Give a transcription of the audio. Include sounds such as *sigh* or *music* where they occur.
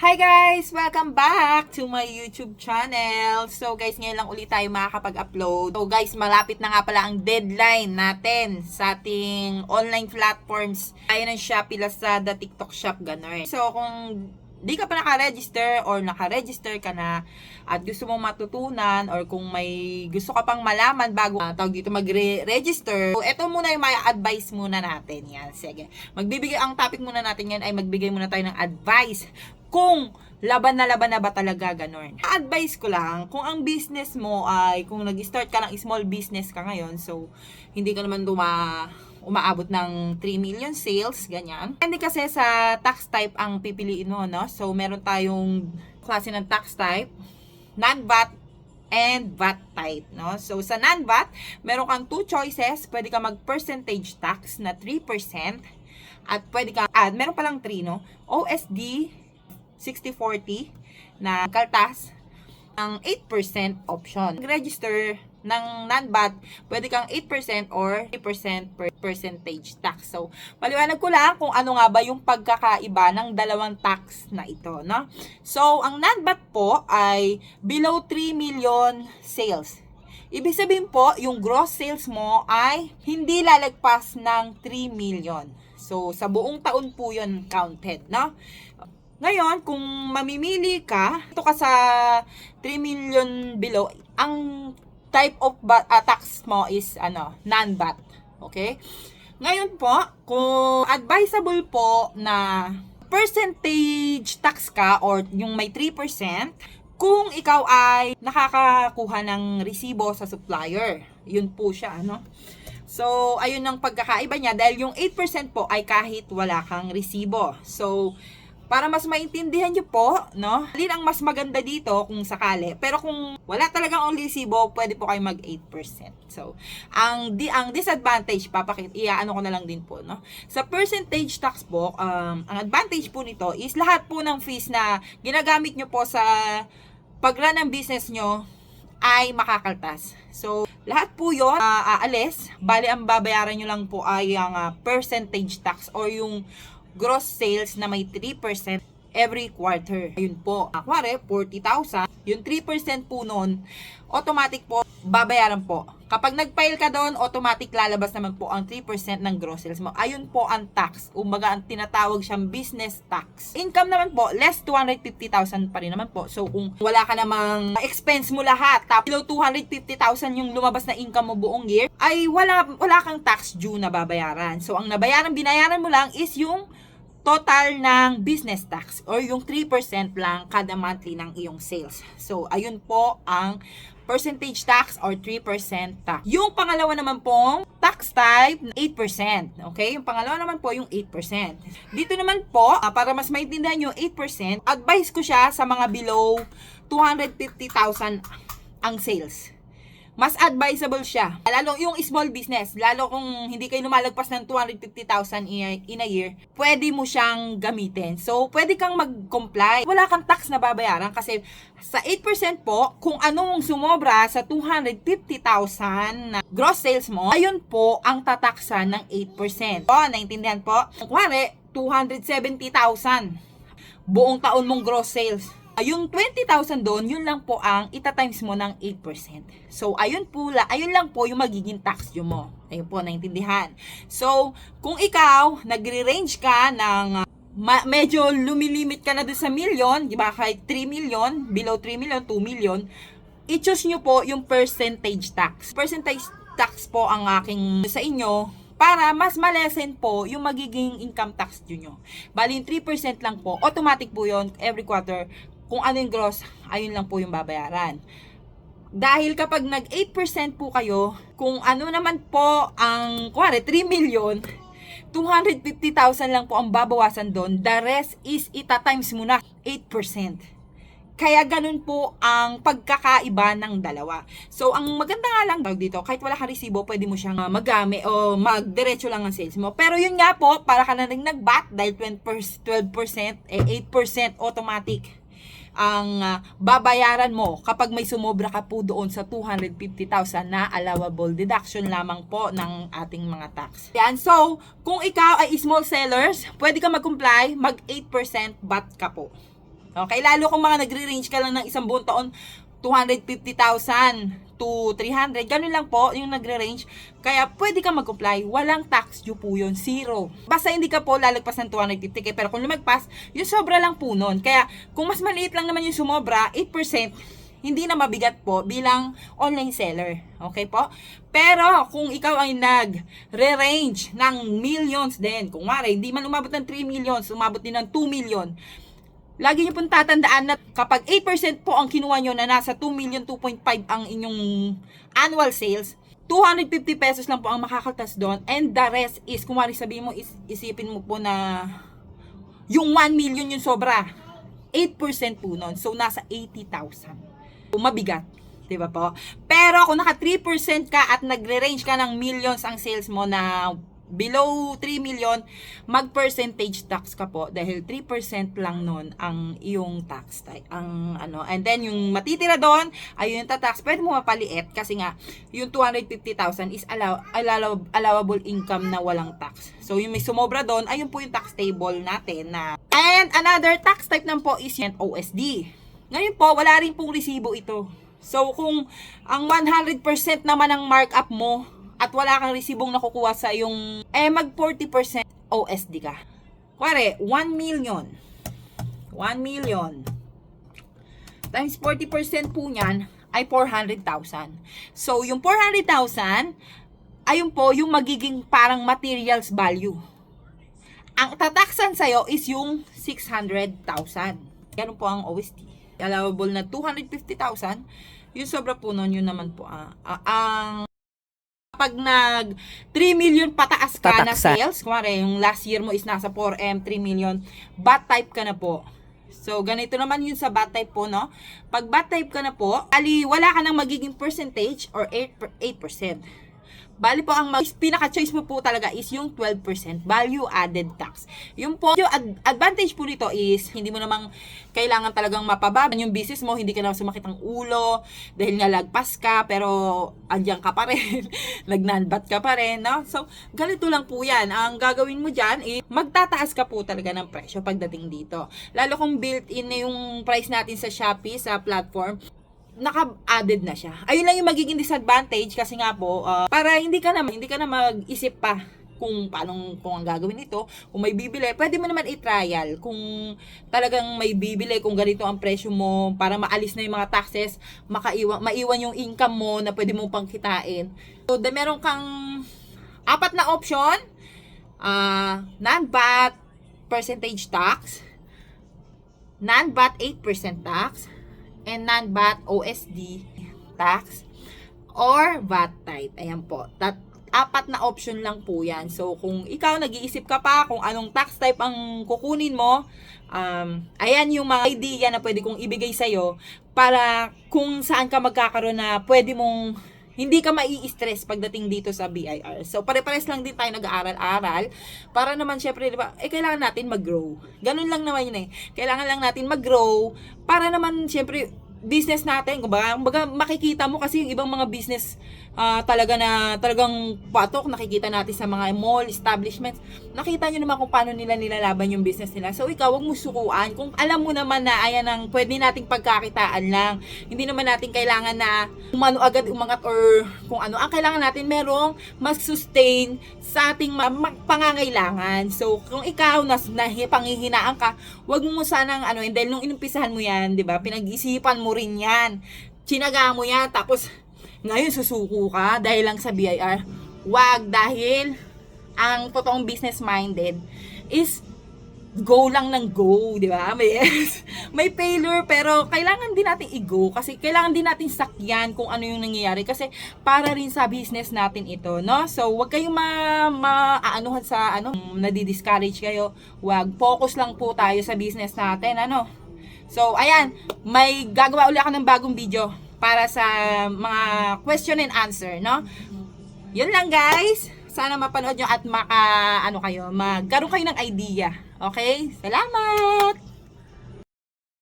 Hi guys! Welcome back to my YouTube channel. So guys, ngayon lang ulit tayo makakapag-upload. So guys, malapit na nga pala ang deadline natin sa ating online platforms. Kaya ng Shopee, Lazada, TikTok Shop, gano'n. So kung di ka pa naka-register or naka-register ka na at gusto mong matutunan or kung may gusto ka pang malaman bago uh, tawag dito mag-register, so ito muna yung may advice muna natin. Yan, sige. Magbibigay, ang topic muna natin yan ay magbigay muna tayo ng advice kung laban na laban na ba talaga ganon. Advice ko lang, kung ang business mo ay, kung nag-start ka ng small business ka ngayon, so hindi ka naman duma umaabot ng 3 million sales, ganyan. Hindi kasi sa tax type ang pipiliin mo, no? So, meron tayong klase ng tax type, non-VAT and VAT type, no? So, sa non-VAT, meron kang two choices. Pwede ka mag-percentage tax na 3%, at pwede ka add, meron palang 3, no? OSD 6040 na kaltas, ang 8% option. Register ng non-VAT, pwede kang 8% or 3% per percentage tax. So, paliwanag ko lang kung ano nga ba yung pagkakaiba ng dalawang tax na ito, no? So, ang non-VAT po ay below 3 million sales. Ibig sabihin po, yung gross sales mo ay hindi lalagpas ng 3 million. So, sa buong taon po yun counted, no? Ngayon, kung mamimili ka, ito ka sa 3 million below, ang type of ba- uh, tax mo is ano, non-VAT. Okay? Ngayon po, kung advisable po na percentage tax ka or yung may 3%, kung ikaw ay nakakakuha ng resibo sa supplier. Yun po siya, ano? So, ayun ang pagkakaiba niya dahil yung 8% po ay kahit wala kang resibo. So, para mas maintindihan nyo po, no? Alin ang mas maganda dito kung sakali. Pero kung wala talagang ang resibo, pwede po kayo mag 8%. So, ang di ang disadvantage papakit iaano ko na lang din po, no? Sa percentage tax po, um, ang advantage po nito is lahat po ng fees na ginagamit nyo po sa pag-run ng business nyo ay makakaltas. So, lahat po yon uh, aalis. Bali, ang babayaran nyo lang po ay ang uh, percentage tax or yung gross sales na may 3% every quarter. Ayun po. Akwari, 40,000. Yung 3% po nun, automatic po, babayaran po. Kapag nag-file ka doon, automatic lalabas naman po ang 3% ng gross sales mo. Ayun po ang tax. Umbaga, ang tinatawag siyang business tax. Income naman po, less 250,000 pa rin naman po. So, kung wala ka namang expense mo lahat, tapos below 250,000 yung lumabas na income mo buong year, ay wala, wala kang tax due na babayaran. So, ang nabayaran, binayaran mo lang is yung total ng business tax or yung 3% lang kada monthly ng iyong sales. So, ayun po ang percentage tax or 3% tax. Yung pangalawa naman pong tax type, 8%. Okay? Yung pangalawa naman po yung 8%. Dito naman po, uh, para mas maintindihan yung 8%, advice ko siya sa mga below 250,000 ang sales mas advisable siya. Lalo yung small business, lalo kung hindi kayo lumalagpas ng 250,000 in a year, pwede mo siyang gamitin. So, pwede kang mag-comply. Wala kang tax na babayaran kasi sa 8% po, kung anong sumobra sa 250,000 na gross sales mo, ayun po ang tataksan ng 8%. O, naintindihan po? Kung kuwari, 270,000 buong taon mong gross sales yung 20,000 doon, yun lang po ang ita-times mo ng 8%. So, ayun po, la, ayun lang po yung magiging tax due mo. Ayun po, naintindihan. So, kung ikaw, nagre-range ka ng uh, ma- medyo lumilimit ka na doon sa million, di ba? Kahit 3 million, below 3 million, 2 million, i-choose nyo po yung percentage tax. Percentage tax po ang aking sa inyo para mas malesen po yung magiging income tax due nyo. Bali, yung 3% lang po, automatic po yon every quarter kung ano yung gross, ayun lang po yung babayaran. Dahil kapag nag 8% po kayo, kung ano naman po ang, kuwari, 3 million, 250,000 lang po ang babawasan doon. The rest is ita-times mo na 8%. Kaya ganun po ang pagkakaiba ng dalawa. So, ang maganda nga lang dito, kahit wala kang resibo, pwede mo siyang uh, magamit o magdiretso lang ang sales mo. Pero yun nga po, para ka na rin nag-bat dahil 12%, 12% eh 8% automatic ang uh, babayaran mo kapag may sumobra ka po doon sa 250,000 na allowable deduction lamang po ng ating mga tax. Yan. So, kung ikaw ay small sellers, pwede ka mag-comply, mag 8% VAT ka po. Okay, lalo kung mga nagre-range ka lang ng isang buong taon, 250,000 to 300, ganun lang po yung nagre-range. Kaya pwede ka mag-comply, walang tax due po yun, zero. Basta hindi ka po lalagpas ng 250k, pero kung lumagpas, yung sobra lang po nun. Kaya kung mas maliit lang naman yung sumobra, 8%, hindi na mabigat po bilang online seller. Okay po? Pero kung ikaw ay nag-re-range ng millions din, kung wari, hindi man umabot ng 3 millions, umabot din ng 2 million, lagi niyo pong tatandaan na kapag 8% po ang kinuha nyo na nasa 2 million, 2.5 ang inyong annual sales, 250 pesos lang po ang makakaltas doon and the rest is, kung wari sabihin mo, is, isipin mo po na yung 1 million yung sobra. 8% po nun. So, nasa 80,000 mabigat. 'di ba po? Pero kung naka 3% ka at nagre-range ka ng millions ang sales mo na below 3 million, mag-percentage tax ka po dahil 3% lang nun ang iyong tax type. Ang ano, and then yung matitira doon ay yung tax, pwede mo mapaliit kasi nga yung 250,000 is allow, allow, allowable income na walang tax. So yung may sumobra doon, ayun po yung tax table natin na and another tax type naman po is yung OSD. Ngayon po, wala rin pong resibo ito. So, kung ang 100% naman ang markup mo at wala kang resibong nakukuha sa yung, eh, mag 40% OSD ka. Kuwari, 1 million. 1 million. Times 40% po niyan ay 400,000. So, yung 400,000, ayun po yung magiging parang materials value. Ang tataksan sa'yo is yung 600,000. Ganun po ang OSD allowable na 250,000, yung sobra po nun, yun naman po, ah, ah, ang pag nag 3 million pataas ka na Tataksa. sales, kumare, yung last year mo is nasa 4M, 3 million, bat type ka na po. So, ganito naman yun sa bat type po, no? Pag bat type ka na po, ali, wala ka nang magiging percentage or 8%. per- 8%. Bali po, ang pinaka-choice mo po talaga is yung 12% value added tax. Yung po, yung ad- advantage po nito is, hindi mo namang kailangan talagang mapababa yung business mo, hindi ka na sumakit ang ulo, dahil nga lagpas ka, pero andyan ka pa rin, *laughs* nagnanbat ka pa rin, no? So, ganito lang po yan. Ang gagawin mo dyan is, magtataas ka po talaga ng presyo pagdating dito. Lalo kung built-in na yung price natin sa Shopee, sa platform, naka-added na siya. Ayun lang yung magiging disadvantage kasi nga po, uh, para hindi ka na, hindi ka na mag-isip pa kung paano kung ang gagawin ito, kung may bibili, pwede mo naman i-trial kung talagang may bibili, kung ganito ang presyo mo, para maalis na yung mga taxes, makaiwan, maiwan yung income mo na pwede mong pangkitain. So, de, meron kang apat na option, uh, non-VAT percentage tax, non-VAT 8% tax, and non-VAT OSD tax or VAT type. Ayan po. Tat apat na option lang po yan. So, kung ikaw nag-iisip ka pa kung anong tax type ang kukunin mo, um, ayan yung mga idea na pwede kong ibigay sa'yo para kung saan ka magkakaroon na pwede mong hindi ka mai-stress pagdating dito sa BIR. So, pare-pares lang din tayo nag-aaral-aral para naman syempre, di ba, eh, kailangan natin mag-grow. Ganun lang naman yun eh. Kailangan lang natin mag-grow para naman syempre, business natin, kumbaga, kumbaga makikita mo kasi yung ibang mga business ah, talaga na talagang patok nakikita natin sa mga mall, establishments. Nakita nyo naman kung paano nila nilalaban yung business nila. So ikaw, wag mo sukuan. Kung alam mo naman na ayan ang pwede nating pagkakitaan lang. Hindi naman natin kailangan na umano agad umangat or kung ano. Ang kailangan natin merong mas sustain sa ating pangangailangan. So kung ikaw nas na panghihinaan ka, wag mo sanang ano, and dahil nung inumpisahan mo yan, 'di ba? Pinag-isipan mo rin 'yan. Tsinaga mo 'yan tapos ngayon susuko ka dahil lang sa BIR. Wag dahil ang totoong business minded is go lang ng go, di ba? May, *laughs* may failure, pero kailangan din natin i-go kasi kailangan din natin sakyan kung ano yung nangyayari kasi para rin sa business natin ito, no? So, wag kayong ma, maaanuhan sa ano, nadi-discourage kayo. Wag, focus lang po tayo sa business natin, ano? So, ayan, may gagawa ulit ako ng bagong video para sa mga question and answer, no? Yun lang, guys. Sana mapanood nyo at maka, ano kayo, magkaroon kayo ng idea. Okay? Salamat!